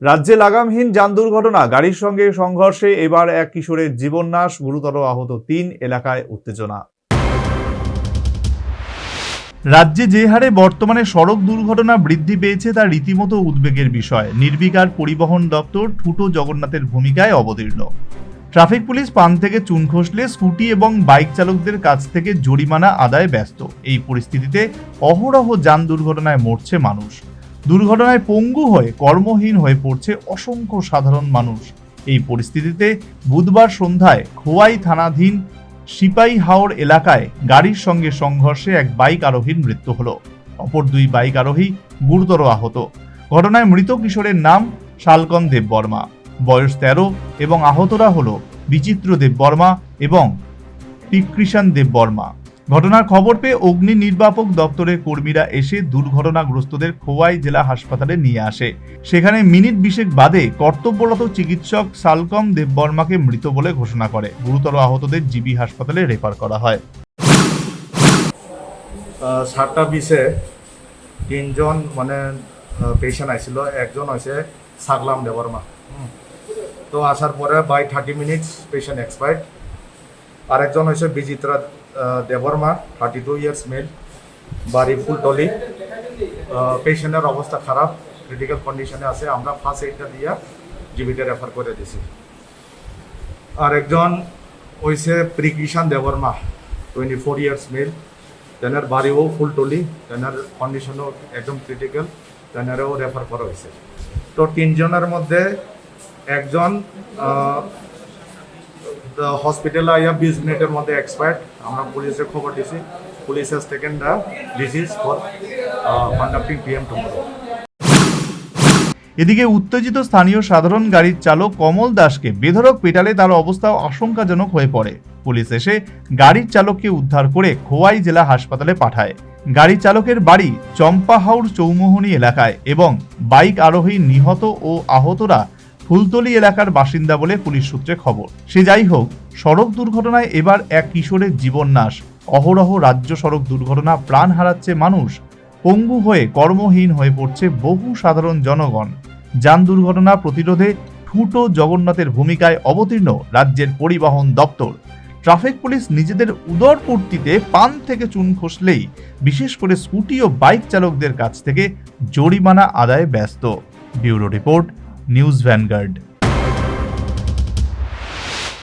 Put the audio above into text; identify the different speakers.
Speaker 1: রাজ্যে লাগামহীন যান দুর্ঘটনা, গাড়ির সঙ্গে সংঘর্ষে এবার এক কিশোরের জীবননাশ, গুরুতর আহত তিন এলাকায় উত্তেজনা। রাজ্যে যে হারে বর্তমানে সড়ক দুর্ঘটনা বৃদ্ধি পেয়েছে তা রীতিমতো উদ্বেগের বিষয়। নির্বিকার পরিবহন দপ্তর ঠুটো জগন্নাথের ভূমিকায় অবতীর্ণ। ট্রাফিক পুলিশ পান থেকে চুন খসলে স্কুটি এবং বাইক চালকদের কাছ থেকে জরিমানা আদায় ব্যস্ত। এই পরিস্থিতিতে অহরহ যান দুর্ঘটনায় মরছে মানুষ। দুর্ঘটনায় পঙ্গু হয়ে, কর্মহীন হয়ে পড়ছে অসংখ্য সাধারণ মানুষ। এই পরিস্থিতিতে বুধবার সন্ধ্যায় খোয়াই থানাধীন সিপাই হাওর এলাকায় গাড়ির সঙ্গে সংঘর্ষে এক বাইক আরোহীর মৃত্যু হলো। অপর দুই বাইক আরোহী গুরুতর আহত। ঘটনায় মৃত কিশোরের নাম শালকন দেববর্মা। বয়স তেরো এবং আহতরা হল বিচিত্র দেববর্মা এবং টিকৃষাণ দেববর্মা। ঘটনার খবর পেয়ে অগ্নি নির্বাপক দপ্তরের কর্মীরা এসে দুর্ঘটনাগ্রস্তদের খোয়াই জেলা হাসপাতালে নিয়ে আসে। সেখানে মিনিট বিশেক বাদে কর্তব্যরত চিকিৎসক সালকম দেববর্মাকে মৃত বলে ঘোষণা করে। গুরুতর আহতদের জিবি হাসপাতালে রেফার করা হয়।
Speaker 2: সাতটা বিশে তিনজন মানে পেশেন্ট আসছিল একজন হয়েছে সাগলাম দেবর্মা তো আসার পরে by thirty minutes patient expired আরেকজন হয়েছে Bichitra ah, Debbarma thirty two years male বাড়ি ফুলটলি। পেশেন্টের অবস্থা খারাপ ক্রিটিক্যাল কন্ডিশনে আছে। আমরা ফার্স্ট এইডটা দিয়ে জিবিতে রেফার করে দিছি। আরেকজন হয়েছে প্রিকিশান Debbarma twenty four years male তেনার বাড়িও ফুলটলি তেনার কন্ডিশনও একদম ক্রিটিক্যাল তেনারেও রেফার করা হয়েছে তো তিনজনের মধ্যে একজন হসপিটালে আইয়া বিশ মিনিটের মধ্যে এক্সপায়ার্ড আমরা পুলিশে খবর দিছি। Police has taken the deceased for conducting PM tomorrow
Speaker 1: এদিকে উত্তেজিত স্থানীয় সাধারণ গাড়ির চালক কমল দাসকে বেধরক পেটালে তার অবস্থা আশঙ্কাজনক হয়ে পড়ে। পুলিশ এসে গাড়ির চালককে উদ্ধার করে খোয়াই জেলা হাসপাতালে পাঠায়। গাড়ি চালকের বাড়ি চম্পাহাউর চৌমোহনী এলাকায় এবং বাইক আরোহী নিহত ও আহতরা ফুলতলি এলাকার বাসিন্দা বলে পুলিশ সূত্রে খবর। সে যাই হোক, সড়ক দুর্ঘটনায় এবার এক কিশোরের জীবননাশ অহরহ রাজ্য সড়ক দুর্ঘটনা প্রাণ হারাচ্ছে মানুষ। পঙ্গু হয়ে কর্মহীন হয়ে পড়ছে বহু সাধারণ জনগণ। যান দুর্ঘটনা প্রতিরোধে ঠুটো জগন্নাথের ভূমিকায় অবতীর্ণ রাজ্যের পরিবহন দপ্তর। ট্রাফিক পুলিশ নিজেদের উদরপূর্তিতে পান থেকে চুন খসলেই, বিশেষ করে স্কুটি ও বাইক চালকদের কাছ থেকে জরিমানা আদায়ে ব্যস্ত। Bureau report News Vanguard.